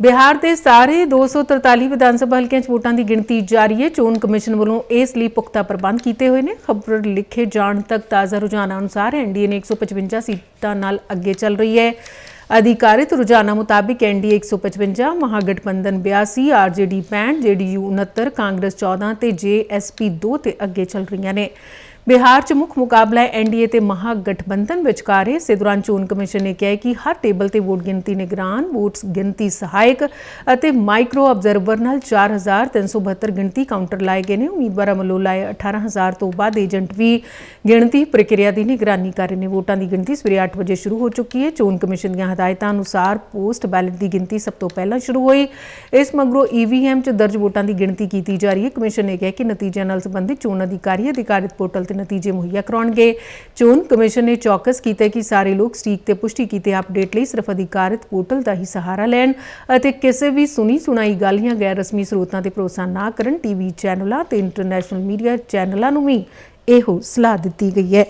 ਬਿਹਾਰ ਦੇ ਸਾਰੇ 243 ਵਿਧਾਨ ਸਭਾ ਹਲਕਿਆਂ 'ਚ ਵੋਟਾਂ ਦੀ ਗਿਣਤੀ ਜਾਰੀ ਹੈ। ਚੋਣ ਕਮਿਸ਼ਨ ਵੱਲੋਂ ਇਸ ਲਈ ਪੁਖਤਾ ਪ੍ਰਬੰਧ ਕੀਤੇ ਹੋਏ ਨੇ। ਖਬਰ ਲਿਖੇ ਜਾਣ ਤੱਕ ਤਾਜ਼ਾ ਰੁਝਾਨਾਂ ਅਨੁਸਾਰ ਐਨਡੀਏ ਨੇ 155 ਸੀਟਾਂ ਨਾਲ ਅੱਗੇ ਚੱਲ ਰਹੀ ਹੈ। ਅਧਿਕਾਰਿਤ ਰੁਝਾਨਾਂ ਮੁਤਾਬਿਕ NDA 155 Mahagathbandhan 82 RJD 65 JDU 69 Congress 14 ਤੇ ਜੇਐਸਪੀ 2 ਤੇ ਅੱਗੇ ਚੱਲ ਰਹੀਆਂ ਨੇ। ਬਿਹਾਰ 'ਚ ਮੁੱਖ ਮੁਕਾਬਲਾ ਐਨਡੀਏ ਤੇ ਮਹਾਗਠਬੰਧਨ ਵਿਚਕਾਰ ਹੈ ਇਸੇ ਦੌਰਾਨ ਚੋਣ ਕਮਿਸ਼ਨ ਨੇ ਕਿਹਾ ਕਿ ਹਰ ਟੇਬਲ ਤੇ ਵੋਟ ਗਿਣਤੀ ਨਿਗਰਾਨ ਵੋਟ ਗਿਣਤੀ ਸਹਾਇਕ ਅਤੇ ਮਾਈਕਰੋ ਆਬਜ਼ਰਵਰ ਨਾਲ 4372 ਗਿਣਤੀ ਕਾਊਂਟਰ ਲਾਏ ਗਏ ਨੇ। ਉਮੀਦਵਾਰਾਂ ਵੱਲੋਂ ਲਾਏ 18000 ਤੋਂ ਬਾਅਦ ਏਜੰਟ ਵੀ ਗਿਣਤੀ ਪ੍ਰਕਿਰਿਆ ਦੀ ਨਿਗਰਾਨੀ ਕਰ ਰਹੇ ਨੇ। ਵੋਟਾਂ ਦੀ ਗਿਣਤੀ ਸਵੇਰੇ 8 ਵਜੇ ਸ਼ੁਰੂ ਹੋ ਚੁੱਕੀ ਹੈ। ਚੋਣ ਕਮਿਸ਼ਨ ਦੀਆਂ ਹਦਾਇਤਾਂ ਅਨੁਸਾਰ ਪੋਸਟ ਬੈਲਟ ਦੀ ਗਿਣਤੀ ਸਭ ਤੋਂ ਪਹਿਲਾਂ ਸ਼ੁਰੂ ਹੋਈ। ਇਸ ਮਗਰੋਂ ਈਵੀਐਮ 'ਚ ਦਰਜ ਵੋਟਾਂ ਦੀ ਗਿਣਤੀ ਕੀਤੀ ਜਾ ਰਹੀ ਹੈ। ਕਮਿਸ਼ਨ ਨੇ ਕਿਹਾ ਕਿ ਨਤੀਜਿਆਂ ਨਾਲ ਸੰਬੰਧਿਤ ਚੋਣ ਅਧਿਕਾਰੀ ਅਧਿਕਾਰਿਤ ਪੋਰਟਲ ਤੇ ਨਤੀਜੇ ਮੁਹੱਈਆ ਕਰਾਉਣਗੇ। ਚੋਣ ਕਮਿਸ਼ਨ ਨੇ ਚੌਕਸ ਕੀਤਾ ਕਿ ਸਾਰੇ ਲੋਕ ਸਟੀਕ ਤੇ ਪੁਸ਼ਟੀ ਕੀਤੇ ਅਪਡੇਟ ਲਈ ਸਿਰਫ ਅਧਿਕਾਰਿਤ ਪੋਰਟਲ ਦਾ ਹੀ ਸਹਾਰਾ ਲੈਣ ਅਤੇ ਕਿਸੇ ਵੀ ਸੁਣੀ ਸੁਣਾਈ ਗੱਲ ਜਾਂ ਗੈਰ ਰਸਮੀ ਸਰੋਤਾਂ ਤੇ ਭਰੋਸਾ ਨਾ ਕਰਨ ਟੀਵੀ ਚੈਨਲਾਂ ਤੇ ਇੰਟਰਨੈਸ਼ਨਲ ਮੀਡੀਆ ਚੈਨਲਾਂ ਨੂੰ ਵੀ ਇਹੋ ਸਲਾਹ ਦਿੱਤੀ ਗਈ ਹੈ।